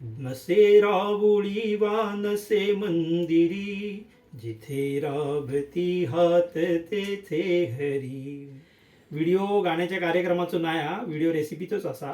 नसे रावुळी वा नसे मंदिरी जिथे राभती हात तेथे हरी. व्हिडिओ गाण्याच्या कार्यक्रमाचं नाही हा व्हिडिओ रेसिपीचंच असा.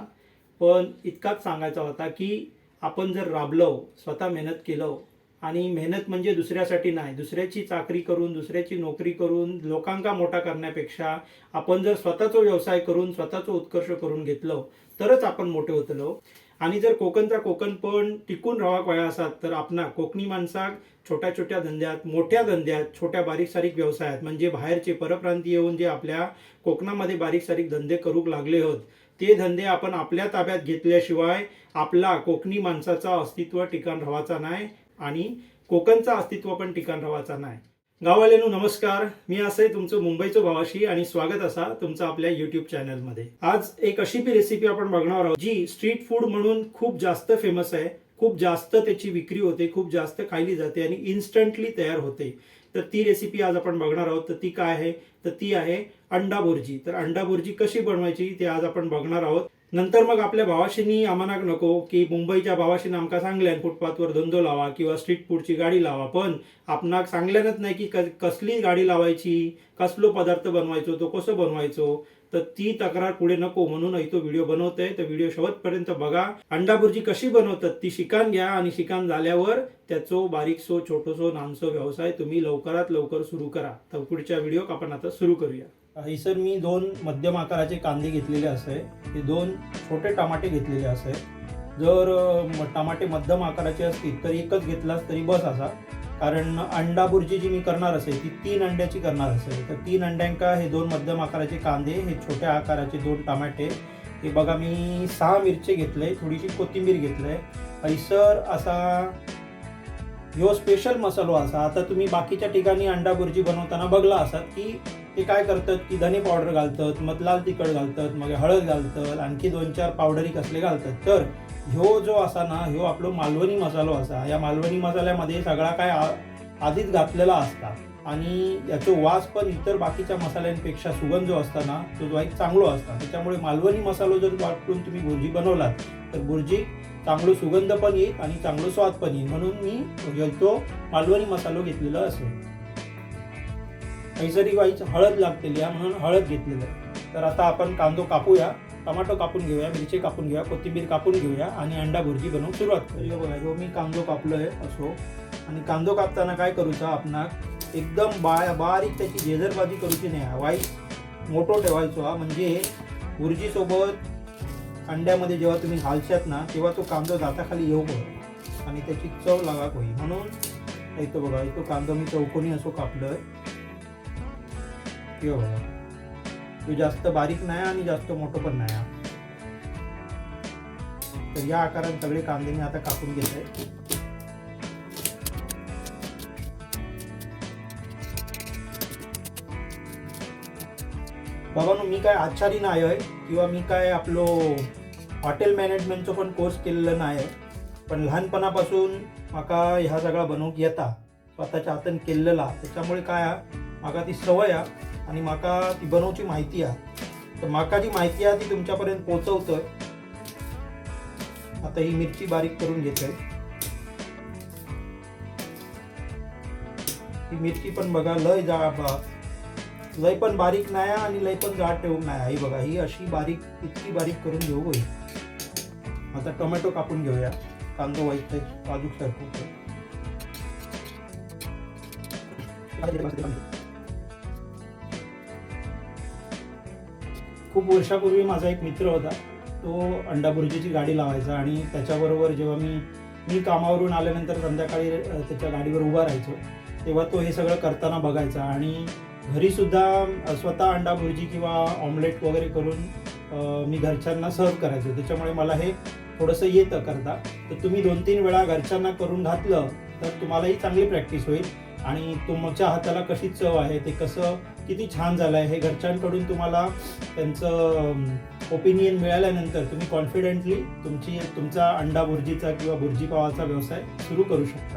पण इतकाच सांगायचा होता की आपण जर राबलो स्वतः मेहनत केलं आणि मेहनत म्हणजे दुसऱ्यासाठी नाही दुसऱ्याची चाकरी करून दुसऱ्याची नोकरी करून लोकांका मोठा करण्यापेक्षा आपण जर स्वतःचा व्यवसाय करून स्वतःचा उत्कर्ष करून घेतलं तरच आपण मोठे होतलो. आणि जर कोकणचा कोकण पण टिकून राहावा वया असतात तर आपणा कोकणी माणसाक छोट्या छोट्या धंद्यात मोठ्या धंद्यात छोट्या बारीक सारीक व्यवसायात म्हणजे बाहेरचे परप्रांती येऊन जे आपल्या कोकणामध्ये बारीक सारीक धंदे करूक लागले होत ते धंदे आपण आपल्या ताब्यात घेतल्याशिवाय आपला कोकणी माणसाचा अस्तित्व टिकाण राहायचा नाही आणि कोकणचा अस्तित्व पण ठिकाण राहायचा नाही. गाववाल्यानो नमस्कार. मी असे तुमचं मुंबईचं भावाशी आणि स्वागत असा तुमचं आपल्या युट्यूब चॅनलमध्ये आज एक अशी बी रेसिपी आपण बघणार आहोत जी स्ट्रीट फूड म्हणून खूप जास्त फेमस आहे खूप जास्त त्याची विक्री होते खूप जास्त खायली जाते आणि इन्स्टंटली तयार होते. तर ती रेसिपी आज आपण बघणार आहोत. तर ती काय आहे? तर ती आहे अंडा भुर्जी तर अंडा भुर्जी कशी बनवायची ते आज आपण बघणार आहोत. नंतर मग आपल्या भावाशीनी आम्हाला नको की मुंबईच्या भावाशीने आमका सांगल्यान फुटपाथवर धंदो लावा किंवा स्ट्रीट फूडची गाडी लावा. पण आपणाक सांगल्यानच नाही की क- कसली गाडी लावायची कसलो पदार्थ बनवायचो तो कसं बनवायचो. तर ती तक्रार पुढे नको म्हणून तो व्हिडिओ बनवतोय. तर व्हिडिओ शेवटपर्यंत बघा. अंडा भुर्जी कशी बनवतात ती शिकान घ्या आणि शिकान झाल्यावर त्याचो बारीकसो छोटोसो नानसो व्यवसाय तुम्ही लवकरात लवकर सुरू करा. तर पुढच्या व्हिडिओ आपण आता सुरू करूया. सर मी दोन मध्यम आकाराचे कांदे घेतलेले असे हे दोन छोटे टमाटे घेतलेले असे जर टमाटे मध्यम आकाराचे असतील तर एकच घेतलास तरी बस असा. कारण अंडा बुर्जी जी मी करणार असेल ती तीन अंड्याची करणार असेल तर तीन अंड्यांका हे दोन मध्यम आकाराचे कांदे हे छोट्या आकाराचे दोन टमाटे. हे बघा मी सहा मिरचे घेतले थोडीशी कोथिंबीर घेतले हैसर असा ह्यो स्पेशल मसालो असा. आता तुम्ही बाकीच्या ठिकाणी अंडा बुर्जी बनवताना बघला असा की ते काय करतात की धने पावडर घालतात मग लाल तिखट घालतात मग हळद घालतात आणखी दोन चार पावडरी कसले घालतात. तर ह्यो जो असा ना ह्यो आपलो मालवणी मसालो असा या मालवणी मसाल्यामध्ये सगळा काय आ- आधीच घातलेला असता. आणि याचो वास पण इतर बाकीच्या मसाल्यांपेक्षा सुगंध जो असता ना तो जो एक चांगलो असता. त्याच्यामुळे मालवणी मसालो जर वापरून तुम्ही भुर्जी बनवलात तर भुर्जी चांगलो सुगंध पण येईल आणि चांगलो स्वाद पण येईल. म्हणून मी तो मालवणी मसालो घेतलेला असेल. नैसर्गिक वाईच हळद लागतेली आहे म्हणून हळद घेतलेलं आहे. तर आता आपण कांदो कापूया टमाटो कापून घेऊया मिरची कापून घेऊया कोथिंबीर कापून घेऊया आणि अंडा भुर्जी बनवून सुरुवात करूया. बघा जो मी कांदो कापलो आहे असो. आणि कांदो कापताना काय करूचा आपणाक? एकदम बा बारीक त्याची जेजरबाजी करूची नाही. वाईट मोठो ठेवायचो हा. म्हणजे भुर्जीसोबत अंड्यामध्ये जेव्हा तुम्ही घालशात ना तेव्हा तो कांदो दाताखाली येऊ बघा आणि त्याची चव लागा होई. म्हणून इथं बघा तो कांदो मी चौकोनी असो कापलोय. किंवा बघा जास्त बारीक नाही आणि जास्त मोठं पण नाही तर या आकारात सगळे कांदे मी आता कापून घेत आहे बाबांनो मी काय आचारी नाही आहे किंवा मी काय आपलो हॉटेल मॅनेजमेंटचो पण कोर्स केलेलं नाही आहे. पण लहानपणापासून माका ह्या सगळा बनवूक येता. स्वतःच्या हातान केलेला. त्याच्यामुळे काय हा, म्हाका ती सवय हा आणि म्हाका ती बनवची माहिती आहे. तर म्हाका जी माहिती आहे ती तुमच्यापर्यंत पोचवतोय आता ही मिरची बारीक करून घेतोय. ही मिरची पण बघा लय जा बा- लय पण बारीक नाही आणि लय पण जाड ठेवून नाही ही बघा ही अशी बारीक इतकी बारीक करून घेऊ होईल आता टोमॅटो कापून घेऊया. कांदो व्हायच बाजूक सरकवतो खूप वर्षापूर्वी माझा एक मित्र होता. तो अंडाबुर्जीची गाडी लावायचा आणि त्याच्याबरोबर जेव्हा मी मी कामावरून आल्यानंतर संध्याकाळी त्याच्या गाडीवर उभा राहायचो तेव्हा तो हे सगळं करताना बघायचा आणि घरीसुद्धा स्वतः अंडा भुर्जी किंवा ऑमलेट वगैरे करून मी घरच्यांना सर्व करायचो. त्याच्यामुळे मला हे थोडंसं येतं करता. तर तुम्ही दोन तीन वेळा घरच्यांना करून घातलं तर तुम्हालाही चांगली प्रॅक्टिस होईल आणि तुमच्या हाताला कशी चव आहे ते कसं किती छान झालं आहे हे घरच्यांकडून तुम्हाला त्यांचं ओपिनियन मिळाल्यानंतर तुम्ही कॉन्फिडेंटली तुमची तुमचा अंडा भुर्जीचा किंवा भुर्जी पावाचा व्यवसाय सुरू करू शकता.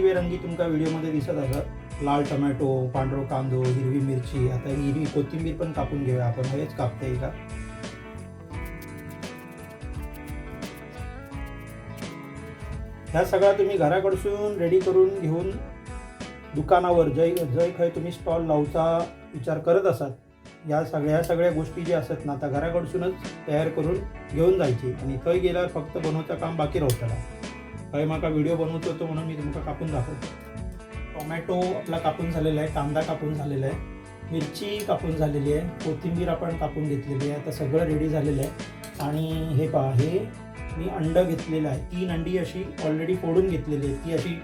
रंगीबेरंगी तुमका व्हिडिओमध्ये दिसत असत लाल टोमॅटो पांढरो कांदो हिरवी मिरची आता हिरवी कोथिंबीर पण कापून घेऊया आपण. हेच कापते का? ह्या सगळ्या तुम्ही घराकडसून रेडी करून घेऊन दुकानावर जय जय खंय तुम्ही स्टॉल लावचा विचार करत असाल या सगळ्या ह्या सगळ्या गोष्टी ज्या असतात ना आता घराकडसूनच तयार करून घेऊन जायची. आणि थंय गेल्यावर फक्त बनवचं काम बाकी राहतं हय माका व्हिडिओ बनवतो होतो म्हणून मी तुमका कापून दाखवतो. टोमॅटो आपला कापून झालेला आहे कांदा कापून झालेला आहे मिरची कापून झालेली आहे कोथिंबीर आपण कापून घेतलेली आहे आता सगळं रेडी झालेलं आहे. आणि हे पहा हे मी अंडं घेतलेलं आहे. तीन अंडी अशी ऑलरेडी फोडून घेतलेली आहे. ती अशी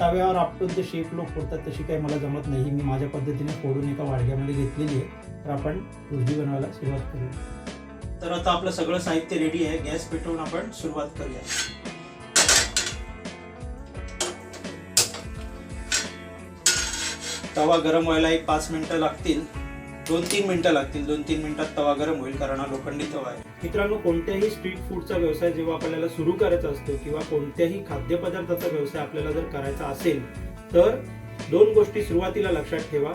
तव्यावर आपटून ते शेप लोक फोडतात तशी काही मला जमत नाही. मी माझ्या पद्धतीने फोडून एका वाडग्यामध्ये घेतलेली आहे. तर आपण भुर्जी बनवायला सुरुवात करूया. तर आता आपलं सगळं साहित्य रेडी आहे. गॅस पेटवून आपण सुरुवात करूया. तवा गरम व्हायला एक पाच मिनिटं लागतील. दोन तीन मिनिटं लागतील. दोन तीन मिनिटात तवा गरम होईल कारण हा लोखंडी तवा आहे. मित्रांनो कोणत्याही स्ट्रीट फूडचा व्यवसाय जेव्हा आपल्याला सुरू करायचा असतो किंवा कोणत्याही खाद्यपदार्थाचा व्यवसाय आपल्याला जर करायचा असेल तर दोन गोष्टी सुरुवातीला लक्षात ठेवा.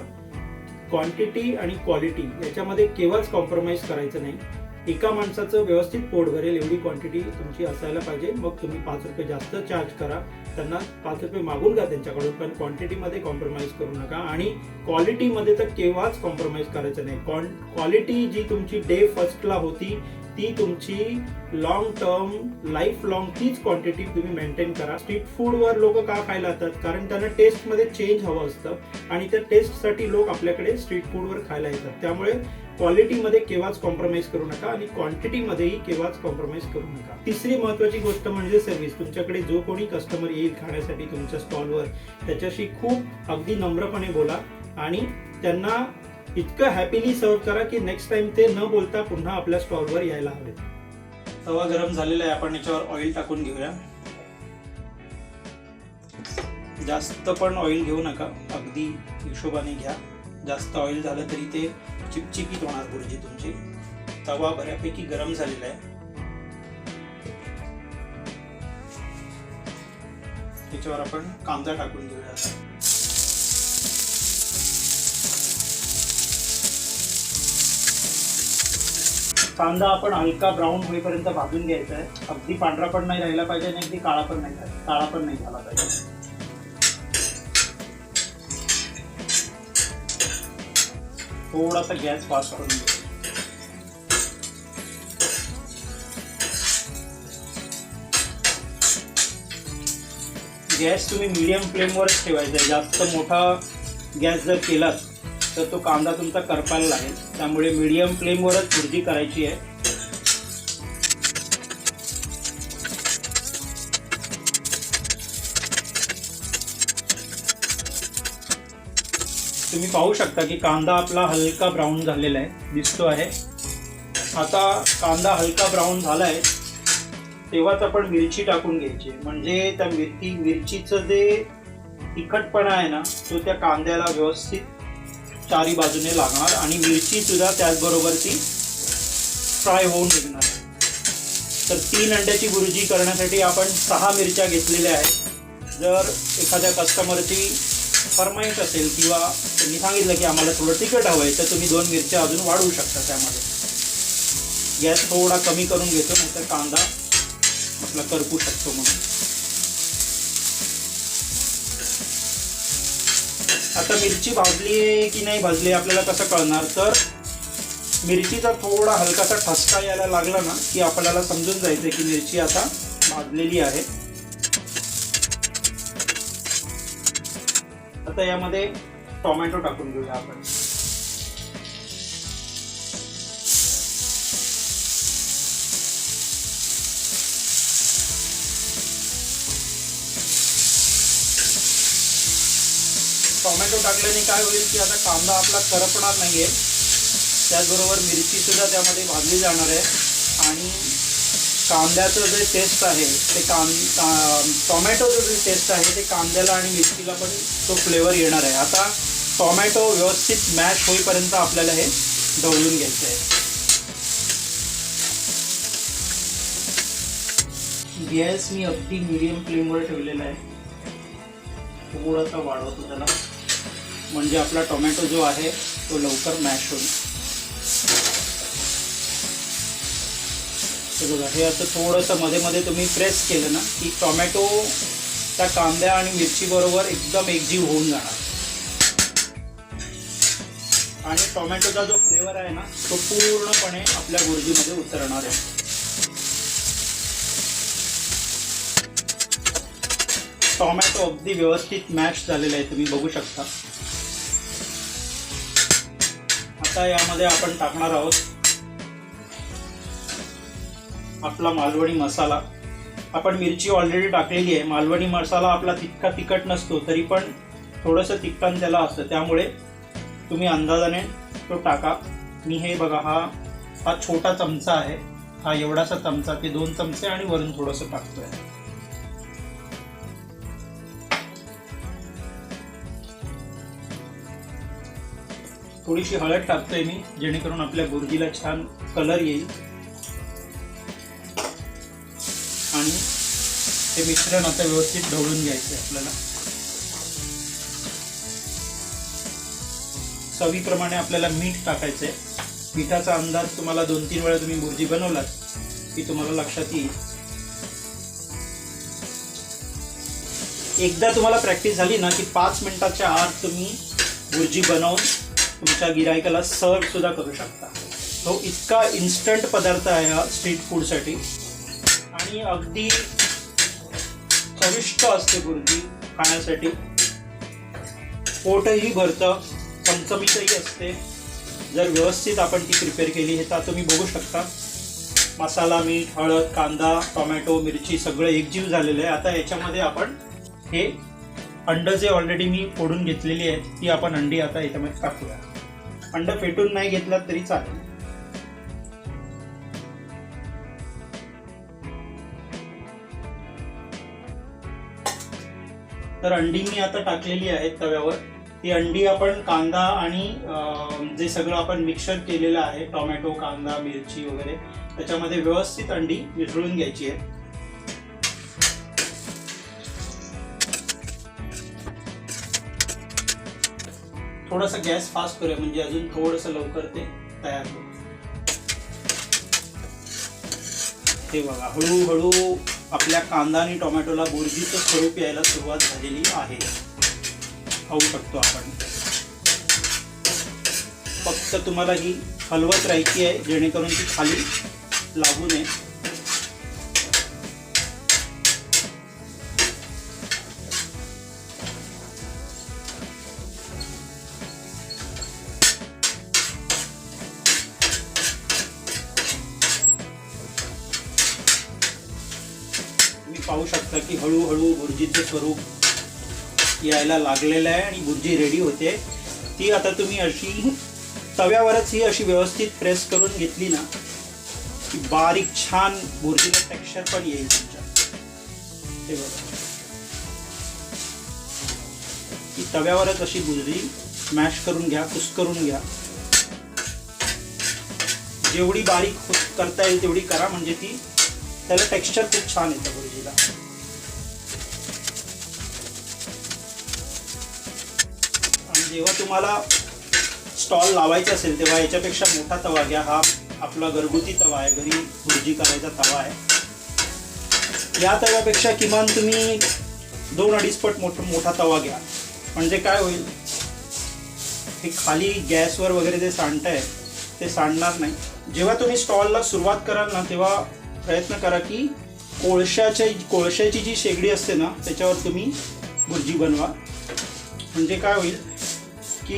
क्वांटिटी आणि क्वालिटी याच्यामध्ये केव्हाच कॉम्प्रोमाइज करायचं नाही. एका माणसाचं व्यवस्थित पोट भरेल एवढी क्वांटिटी तुमची असायला पाहिजे. मग तुम्ही पाच रुपये जास्त चार्ज करा. त्यांना पाच रुपये मागून घ्या त्यांच्याकडून पण क्वांटिटीमध्ये कॉम्प्रोमाइज करू नका. आणि क्वालिटीमध्ये तर केव्हाच कॉम्प्रोमाइज करायचं नाही. क्वालिटी जी तुमची डे फर्स्टला होती ती तुमची लॉंग टर्म लाईफ लॉंग तीच क्वांटिटी तुम्ही मेंटेन करा. स्ट्रीट फूडवर लोक का खायला येतात कारण त्यांना टेस्टमध्ये चेंज हवं असतं. आणि त्या टेस्टसाठी लोक आपल्याकडे स्ट्रीट फूडवर खायला येतात. त्यामुळे क्वालिटीमध्ये केव्हाच कॉम्प्रोमाइज करू नका आणि क्वांटिटीमध्येही केव्हाच कॉम्प्रोमाइज करू नका. तिसरी महत्वाची गोष्ट म्हणजे सर्व्हिस तुमच्याकडे जो कोणी कस्टमर येईल खाण्यासाठी तुमच्या स्टॉलवर त्याच्याशी खूप अगदी नम्रपणे बोला आणि त्यांना इतकं हॅपीली सर्व करा की नेक्स्ट टाइम ते न बोलता पुन्हा आपल्या स्टॉलवर यायला हवे. तवा गरम झालेला आहे. आपण याच्यावर ऑइल टाकून घेऊया. जास्त पण ऑइल घेऊ नका. अगदी हिशोबाने घ्या. जास्त ऑइल झालं तरी ते चिपचिपीत होणार भुर्जी तुमची. तवा बऱ्यापैकी गरम झालेला आहे. त्याच्यावर आपण कांदा टाकून घेऊया कांदा आपण हलका ब्राऊन होईपर्यंत भाजून घ्यायचा आहे. अगदी पांढरा पण नाही राहिला पाहिजे आणि अगदी काळा पण नाही काळा पण नाही झाला पाहिजे. थोडासा गॅस फास्ट करून घेऊ. गॅस तुम्ही मीडियम फ्लेमवरच ठेवायचा आहे. जास्त मोठा गॅस जर केलात तर तो कांदा तुमचा करपायला लागेल. त्यामुळे मीडियम फ्लेमवरच भुर्जी करायची आहे. तुम्ही पाहू शकता की कांदा आपला हलका ब्राऊन झालेला आहे दिसतो आहे. आता कांदा हलका ब्राऊन झालाय तेव्हाच आपण मिरची टाकून घ्यायची. म्हणजे त्या मिरची मिरचीचं जे तिखटपणा आहे ना तो त्या कांद्याला व्यवस्थित चारी बाजूने लागणार आणि मिरची सुद्धा त्याचबरोबर ती फ्राय होऊन निघणार तर तीन अंड्याची भुर्जी करण्यासाठी आपण सहा मिरच्या घेतलेल्या आहेत. जर एखाद्या कस्टमरची फरमाईश असेल किंवा त्यांनी सांगितलं की आम्हाला थोडं तिखट हवं आहे तर तुम्ही दोन मिरच्या अजून वाढवू शकता त्यामध्ये. गॅस थोडा कमी करून घेतो नाहीतर कांदा आपला करपू शकतो म्हणून. आता मिरची भाजली आहे की नाही भाजली आपल्याला कसं कळणार? तर मिरचीचा थोडा हलकासा ठसका यायला लागला ना की आपल्याला समजून जायचं की मिरची आता भाजलेली आहे. आता यामध्ये टोमॅटो टाकून घेऊया आपण. टोमॅटो टाकल्याने काय होईल की आता कांदा आपला करपणार नाहीये. त्याचबरोबर मिरची सुद्धा त्यामध्ये भाजली जाणार आहे. आणि कांद्याचं जे टेस्ट आहे ते कां का- टोमॅटोचं जे टेस्ट आहे ते कांद्याला आणि मिरचीला पण तो फ्लेवर येणार आहे. आता टोमॅटो व्यवस्थित मॅश होईपर्यंत आपल्याला हे ढवळून घ्यायचं आहे गॅस मी अगदी मिडियम फ्लेमवर ठेवलेला आहे. थोडासा वाढवतो त्याला. म्हणजे आपला टोमॅटो जो आहे तो लवकर मॅश होईल. हे बघा. हे असं थोडंसं मध्ये मध्ये तुम्ही प्रेस केलं ना की टोमॅटो त्या कांद्या आणि मिरची बरोबर एकदम एकजीव होऊन जाणार. आणि टोमॅटोचा जो फ्लेवर आहे ना तो पूर्णपणे आपल्या गुर्जीमध्ये उतरणार आहे. टोमॅटो अगदी व्यवस्थित मॅश झालेला आहे तुम्ही बघू शकता. आता यामध्ये आपण टाकणार आहोत आपला मालवणी मसाला. आपण मिरची ऑलरेडी टाकलेली आहे. मालवणी मसाला आपला तितका तिखट नसतो तरी पण थोडंसं तिखटण त्याला असतं. त्यामुळे तुम्ही अंदाजाने तो टाका. मी हे बघा हा हा छोटा चमचा आहे. हा एवढासा चमचा ते दोन चमचे आणि वरून थोडंसं टाकतोय. थोडीशी हळद टाकतोय मी जेणेकरून आपल्या बुर्जीला छान कलर येईल. हे मिश्रण आता व्यवस्थित ढवळून घ्यायचं आहे आपल्याला. चवीप्रमाणे आपल्याला मीठ टाकायचं आहे. मिठाचा अंदाज तुम्हाला दोन तीन वेळा तुम्ही भुर्जी बनवलात की तुम्हाला लक्षात येईल. एकदा तुम्हाला प्रॅक्टिस झाली ना की पाच मिनिटाच्या आत तुम्ही भुर्जी बनवून तुमच्या गिरायकाला सर्व सुद्धा करू शकता. तो इतका इन्स्टंट पदार्थ आहे हा स्ट्रीट फूडसाठी आणि अगदी चविष्ट असते बुर्जी खाण्यासाठी. पोटही भरतं चमचमीतही असते. जर व्यवस्थित आपण ती प्रिपेअर केली हे तर तुम्ही बघू शकता. मसाला मीठ हळद कांदा टोमॅटो मिरची सगळं एकजीव झालेलं आहे. आता याच्यामध्ये आपण हे अंड जे ऑलरेडी मी फोडून घेतलेली आहेत ती आपण अंडी आता याच्यामध्ये टाकूया. अंड पेटून नाही घेतलं तरी चालेल. तर अंडी मी आता टाकलेली आहेत तव्यावर. ती अंडी आपण कांदा आणि जे सगळं आपण मिक्सर केलेलं आहे टोमॅटो कांदा मिरची वगैरे त्याच्यामध्ये व्यवस्थित अंडी मिसळून घ्यायची आहे थोडासा गॅस फास्ट करूया म्हणजे अजून थोडंसं लवकर ते तयार होईल. हे बघा हळूहळू आपल्या कांदा आणि टोमॅटोला बुर्जीचं स्वरूप यायला सुरुवात झालेली आहे. खाऊ शकतो आपण. फक्त तुम्हाला ही हलवत राहायची आहे जेणेकरून ती खाली लागू नये. तुम्ही पाहू शकता की हळूहळू भुर्जीचं स्वरूप यायला लागलेलं आहे आणि भुर्जी रेडी होते. ती आता तुम्ही अशी तव्यावरच ही अशी व्यवस्थित प्रेस करून घेतली ना की बारीक छान भुर्जीला टेक्स्चर पण येईल तुमच्या. ते बघा. की तव्यावरच अशी भुर्जी मॅश करून घ्या कुस्करून घ्या. जेवढी बारीक करता येईल तेवढी करा म्हणजे ती त्याला टेक्स्चर खूप छान येतं भुर्जीला आणि जेव्हा तुम्हाला स्टॉल लावायचा असेल तेव्हा याच्यापेक्षा मोठा तवा घ्या. हा आपला घरगुती तवा आहे. घरी भुर्जी करायचा तवा आहे. या तव्यापेक्षा किमान तुम्ही दोन अडीच पट मोठ मोठा तवा घ्या. म्हणजे काय होईल? हे खाली गॅसवर वगैरे जे सांडत ते सांडणार नाही. जेव्हा तुम्ही स्टॉलला सुरुवात कराल ना तेव्हा प्रयत्न करा की कोळशाच्या कोळशाची जी शेगडी असते ना त्याच्यावर तुम्ही भुर्जी बनवा. म्हणजे काय होईल की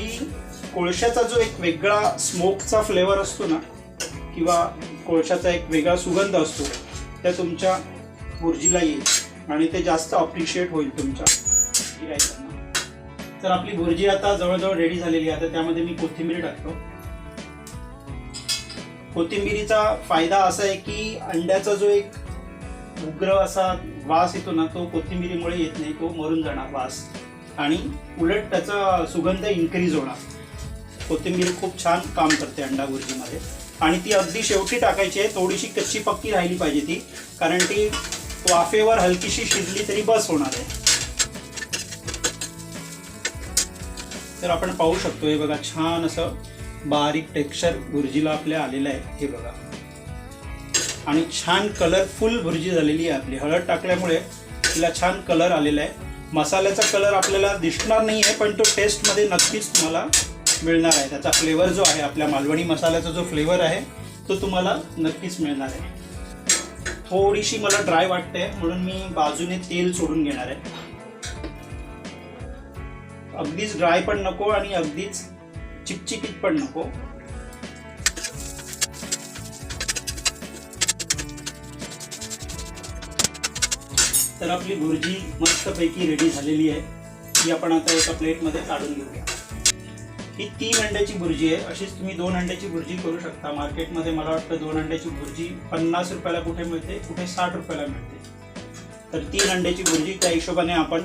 कोळशाचा जो एक वेगळा स्मोकचा फ्लेवर असतो ना किंवा कोळशाचा एक वेगळा सुगंध असतो त्या तुमच्या भुर्जीला येईल आणि ते जास्त अप्रिशिएट होईल तुमच्या. गिरायकांना तर आपली भुर्जी आता जवळजवळ रेडी झालेली आहे. आता त्यामध्ये मी कोथिंबीर टाकतो. कोथिंबिरीचा फायदा असा आहे की अंड्याचा जो एक उग्र असा वास येतो ना तो कोथिंबिरीमुळे येत नाही तो मरून जाणार वास. आणि उलट त्याचा सुगंध इन्क्रीज होणार. कोथिंबीर खूप छान काम करते अंडा भुर्जीमध्ये आणि ती अगदी शेवटी टाकायची आहे थोडीशी कच्ची पक्की राहिली पाहिजे ती कारण ती वाफेवर हलकीशी शिजली तरी बस होणार आहे. तर आपण पाहू शकतो हे बघा छान असं बारीक टेक्स्चर भुर्जीला आपल्या आलेलं आहे. हे बघा. आणि छान कलरफुल भुर्जी झालेली आहे आपली. हळद टाकल्यामुळे तिला छान कलर आलेला आहे. मसाल्याचा कलर आपल्याला दिसणार नाही आहे पण तो टेस्टमध्ये नक्कीच तुम्हाला मिळणार आहे. त्याचा फ्लेवर जो आहे आपल्या मालवणी मसाल्याचा जो फ्लेवर आहे तो तुम्हाला नक्कीच मिळणार आहे. थोडीशी मला ड्राय वाटते म्हणून मी बाजूने तेल सोडून घेणार आहे. अगदीच ड्राय पण नको आणि अगदीच चिपचिपीत पण नको. तर आपली भुर्जी मस्तपैकी रेडी झालेली आहे. ती आपण आता एका प्लेटमध्ये काढून घेऊया. ही तीन अंड्याची भुर्जी आहे. अशीच तुम्ही दोन अंड्याची भुर्जी करू शकता. मार्केटमध्ये मला वाटतं दोन अंड्याची भुर्जी पन्नास रुपयाला कुठे मिळते? कुठे साठ रुपयाला मिळते? तर तीन अंड्याची भुर्जी त्या हिशोबाने आपण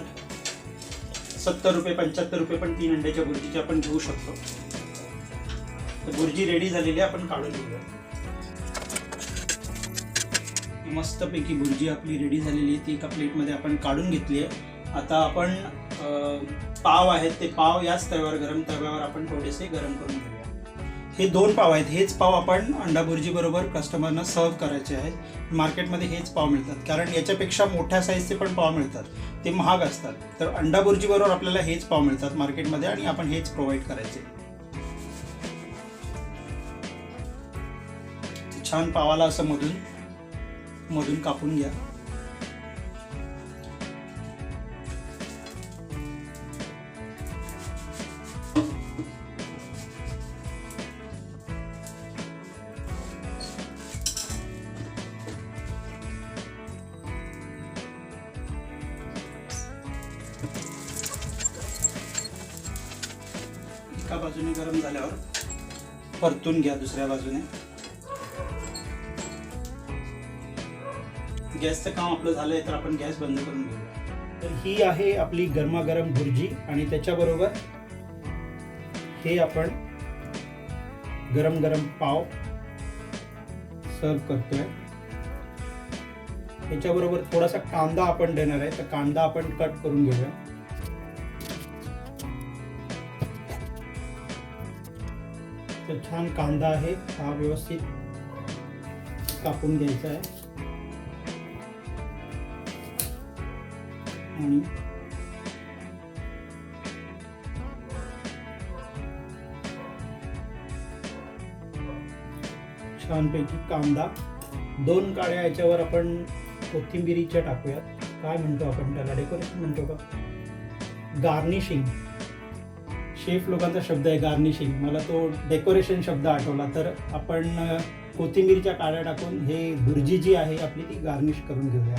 सत्तर रुपये पंच्याहत्तर रुपये पण तीन अंड्याच्या भुर्जीची आपण घेऊ शकतो. भुर्जी रेडी झालेली आहे आपण काढून घेऊया. मस्तपैकी भुर्जी आपली रेडी झालेली आहे. ती एका प्लेटमध्ये आपण काढून घेतली आहे. आता आपण पाव आहेत ते पाव याच तव्यावर गरम तव्यावर आपण थोडेसे गरम करून घेऊया. हे दोन पाव आहेत. हेच पाव आपण अंडा भुर्जी बरोबर कस्टमरना सर्व करायचे आहेत. मार्केटमध्ये हेच पाव मिळतात. कारण याच्यापेक्षा मोठ्या साईजचे पण पाव मिळतात. ते महाग असतात. तर अंडा भुर्जी बरोबर आपल्याला हेच पाव मिळतात मार्केटमध्ये आणि आपण हेच प्रोव्हाइड करायचे. छान पावाला असं मधून मधून कापून घ्या. एका बाजूने गरम झाल्यावर परतून घ्या दुसऱ्या बाजूने. गॅसचं काम आपलं झालंय तर आपण गॅस बंद करून घेऊया. तर ही आहे आपली गरमागरम भुर्जी आणि त्याच्याबरोबर हे आपण गरम गरम पाव सर्व करतोय. त्याच्याबरोबर थोडासा कांदा आपण देणार आहे तर कांदा आपण कट करून घेऊया. तर छान कांदा आहे हा व्यवस्थित कापून घ्यायचा आहे. आणि छानपैकी कांदा. दोन काळ्या याच्यावर आपण कोथिंबिरीच्या टाकूयात. काय म्हणतो आपण त्याला? डेकोरेशन म्हणतो का? गार्निशिंग शेफ लोकांचा शब्द आहे गार्निशिंग मला तो डेकोरेशन शब्द आठवला. तर आपण कोथिंबीरीच्या कोथिंबीरच्या काड्या टाकून हे भुर्जी जी आहे आपली ती गार्निश करून घेऊया.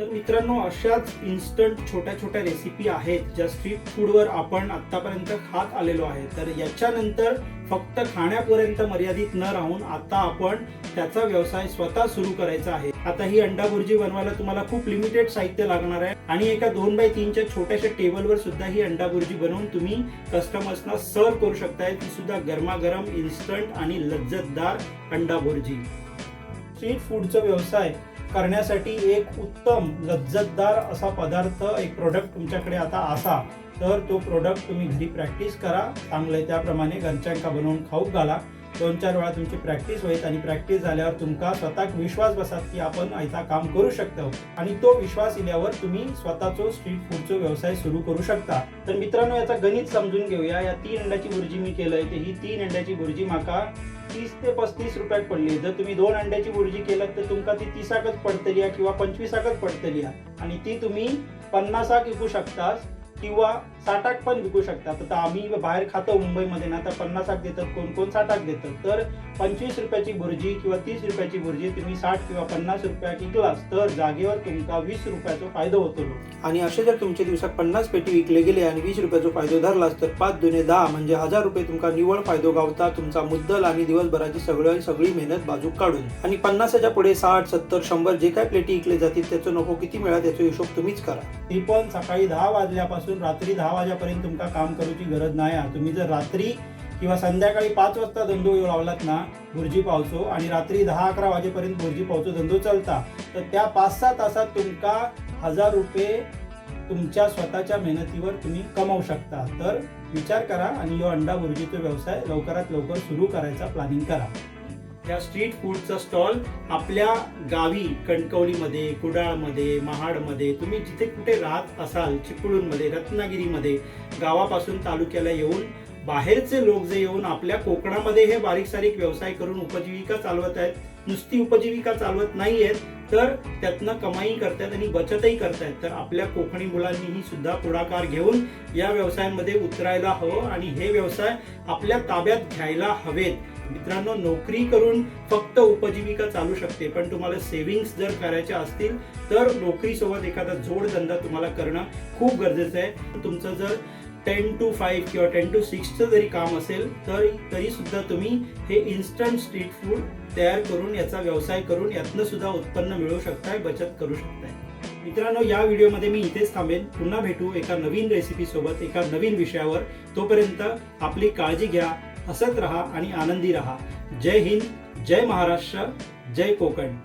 तर मित्रांनो अशाच इन्स्टंट छोट्या छोट्या रेसिपी आहेत ज्या स्ट्रीट फूडवर आपण आतापर्यंत खात आलेलो आहे. तर याच्यानंतर फक्त खाण्यापर्यंत मर्यादित न राहून आता आपण त्याचा व्यवसाय स्वतः सुरू करायचा आहे. आता ही अंडा भुर्जी बनवायला तुम्हाला खूप लिमिटेड साहित्य लागणार आहे आणि एका दोन बाय तीनच्या छोट्याशा टेबलवर सुद्धा ही अंडा भुर्जी बनवून तुम्ही कस्टमर्सना सर्व करू शकताय. ती सुद्धा गरमागरम इन्स्टंट आणि लज्जतदार अंडा भुर्जी स्ट्रीट फूडचा व्यवसाय करण्यासाठी एक उत्तम लज्जतदार असा पदार्थ एक प्रोडक्ट तुमच्याकडे आता असा तर तो प्रोडक्ट तुम्ही घरी प्रॅक्टिस करा. चांगलं आहे त्याप्रमाणे घरच्यांका बनवून खाऊ घाला. दोन चार वेळा तुमची प्रॅक्टिस होईल आणि प्रॅक्टिस झाल्यावर तुमका स्वतःक विश्वास बसात की आपण ऐता काम करू शकतो. आणि तो विश्वास इल्यावर तुम्ही स्वतःचो स्ट्रीट फूडचो व्यवसाय सुरू करू शकता. तर मित्रांनो याचा गणित समजून घेऊया. या तीन अंड्याची भुर्जी मी केलंय ही तीन अंड्याची भुर्जी माका तीस ते पस्तीस रुपयात पडली. जर तुम्ही दोन अंड्याची भुर्जी केलात तर तुमका ती तिसाकच पडतली किंवा पंचवीसाकच पडतली आणि ती तुम्ही पन्नासाक विकू शकता किंवा साठाक पण विकू शकता. तर आम्ही बाहेर खातो मुंबईमध्ये ना तर पन्नासाक देतात कोण कोण साठाक देतात. तर पंचवीस रुपयाची भुर्जी किंवा तीस रुपयाची भुर्जी तुम्ही साठ किंवा पन्नास रुपयाक विकलास तर जागेवर तुमका वीस रुपयाचा फायदो होतो. आणि असे जर तुमचे दिवसात पन्नास पेटी विकले गेले आणि वीस रुपयाचा फायदो धरलास तर पाच दुने दहा म्हणजे हजार रुपये तुमका निव्वळ फायदो गावता तुमचा मुद्दल आणि दिवसभराची सगळं सगळी मेहनत बाजूक काढून. आणि पन्नासाच्या पुढे साठ सत्तर शंभर जे काय प्लेटी विकले जातील त्याचं नको किती मिळा त्याचा हिशोब तुम्हीच करा. ती पण सकाळी दहा वाजल्यापासून रात्री दहा वाजेपर्यंत तुमका काम करूची गरज नाही आहे तुम्ही जर रात्री किंवा संध्याकाळी पाच वाजता धंदो लावलात ना भुर्जी पावचो आणि रात्री दहा अकरा वाजेपर्यंत भुर्जी पावचो धंदो चलता तर त्या पाच सहा तासात तुमका हजार रुपये तुमच्या स्वतःच्या मेहनतीवर तुम्ही कमावू शकता. तर विचार करा आणि यो अंडा भुर्जीचा व्यवसाय लवकरात लवकर सुरू करायचा प्लॅनिंग करा. ह्या स्ट्रीट फूडचा स्टॉल आपल्या गावी कणकवलीमध्ये कुडाळमध्ये महाडमध्ये तुम्ही जिथे कुठे राहत असाल चिपळूणमध्ये रत्नागिरीमध्ये गावापासून तालुक्याला येऊन बाहेरचे लोक जे येऊन आपल्या कोकणामध्ये हे बारीक सारीक व्यवसाय करून उपजीविका चालवत आहेत नुसती उपजीविका चालवत नाही आहेत तर त्यातनं कमाई करतायत आणि बचतही करतायत. तर आपल्या कोकणी मुलांनीही सुद्धा पुढाकार घेऊन या व्यवसायांमध्ये उतरायला हवं आणि हे व्यवसाय आपल्या ताब्यात घ्यायला हवेत. मित्रांनो नोकरी करून फक्त उपजीविका चालू शकते पण तुम्हाला सेव्हिंग्स जर करायच्या असतील तर नोकरीसोबत एखादा जोडधंदा तुम्हाला करणं खूप गरजेचं आहे. तुमचं जर टेन टू फाईव्ह किंवा टेन टू सिक्सचं जरी काम असेल तर तरी सुद्धा तुम्ही हे इन्स्टंट स्ट्रीट फूड तयार करून याचा व्यवसाय करून यातनं सुद्धा उत्पन्न मिळवू शकताय बचत करू शकताय. मित्रांनो या व्हिडिओमध्ये मी इथेच थांबेन. पुन्हा भेटू एका नवीन रेसिपी सोबत एका नवीन विषयावर. तोपर्यंत आपली काळजी घ्या हसत राहा आणि आनंदी राहा. जय हिंद जय महाराष्ट्र जय कोकण.